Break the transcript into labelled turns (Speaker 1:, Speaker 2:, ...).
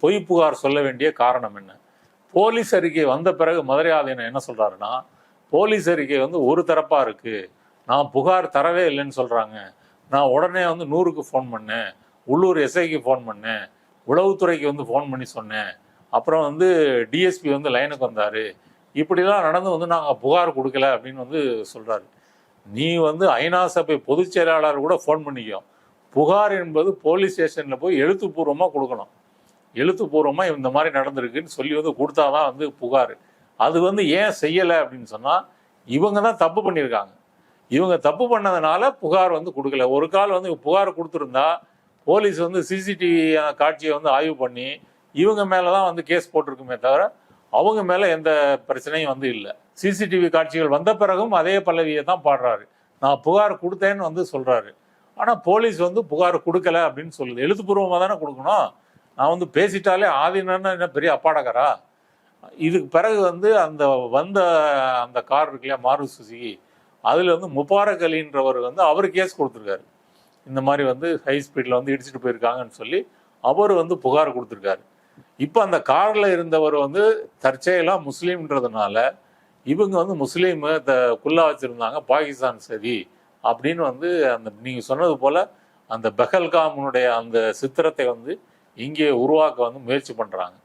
Speaker 1: பொய் புகார் சொல்ல வேண்டிய காரணம் என்ன? போலீஸ் அறிக்கை வந்த பிறகு மதுரை ஆதீனம் என்ன சொல்றாருன்னா போலீஸ் அறிக்கை வந்து ஒரு தரப்பா இருக்கு. நான் புகார் தரவே இல்லைன்னு சொல்றாங்க. நான் உடனே வந்து நூறுக்கு ஃபோன் பண்ணேன். உள்ளூர் எஸ்ஐக்கு ஃபோன் பண்ணேன். உளவுத்துறைக்கு வந்து ஃபோன் பண்ணி சொன்னேன். அப்புறம் வந்து டிஎஸ்பி வந்து லைனுக்கு வந்தாரு. இப்படிலாம் நடந்து வந்து நாங்கள் புகார் கொடுக்கல அப்படின்னு வந்து சொல்றாரு. நீ வந்து ஐநா சபை பொதுச் செயலாளர் கூட ஃபோன் பண்ணிக்கோ. புகார் என்பது போலீஸ் ஸ்டேஷனில் போய் எழுத்துப்பூர்வமாக கொடுக்கணும். எழுத்துப்பூர்வமாக இந்த மாதிரி நடந்திருக்குன்னு சொல்லி வந்து கொடுத்தாதான் வந்து புகார். அது வந்து ஏன் செய்யலை அப்படின்னு சொன்னால் இவங்க தான் தப்பு பண்ணியிருக்காங்க. இவங்க தப்பு பண்ணதுனால புகார் வந்து கொடுக்கல. ஒரு கால் வந்து புகார் கொடுத்துருந்தா போலீஸ் வந்து சிசிடிவி காட்சியை வந்து ஆய்வு பண்ணி இவங்க மேலே தான் வந்து கேஸ் போட்டிருக்குமே தவிர அவங்க மேலே எந்த பிரச்சனையும் வந்து இல்லை. சிசிடிவி காட்சிகள் வந்த பிறகும் அதே பல்லவியை தான் பாடுறாரு. நான் புகார் கொடுத்தேன்னு வந்து சொல்கிறாரு ஆனால் போலீஸ் வந்து புகார் கொடுக்கல அப்படின்னு சொல்லுது. எழுத்துப்பூர்வமாக தானே கொடுக்கணும்? நான் வந்து பேசிட்டாலே ஆதீனன்னு என்ன பெரிய அப்பாடகரா? இதுக்கு பிறகு வந்து அந்த வந்த அந்த கார் இருக்கு இல்லையா மாரு சுசுகி அதில் வந்து முபாரக் அலின்றவர் வந்து அவர் கேஸ் கொடுத்துருக்காரு. இந்த மாதிரி வந்து ஹை ஸ்பீடில் வந்து இடிச்சிட்டு போயிருக்காங்கன்னு சொல்லி அவர் வந்து புகார் கொடுத்துருக்காரு. இப்போ அந்த காரில் இருந்தவர் வந்து தற்செயலாக முஸ்லீம்ன்றதுனால இவங்க வந்து முஸ்லீம் த குல்லா வச்சுருந்தாங்க பாகிஸ்தான் சரி அப்படின்னு வந்து அந்த நீங்கள் சொன்னது போல் அந்த பெஹல்காமுனுடைய அந்த சித்திரத்தை வந்து இங்கே உருவாக்க வந்து முயற்சி பண்ணுறாங்க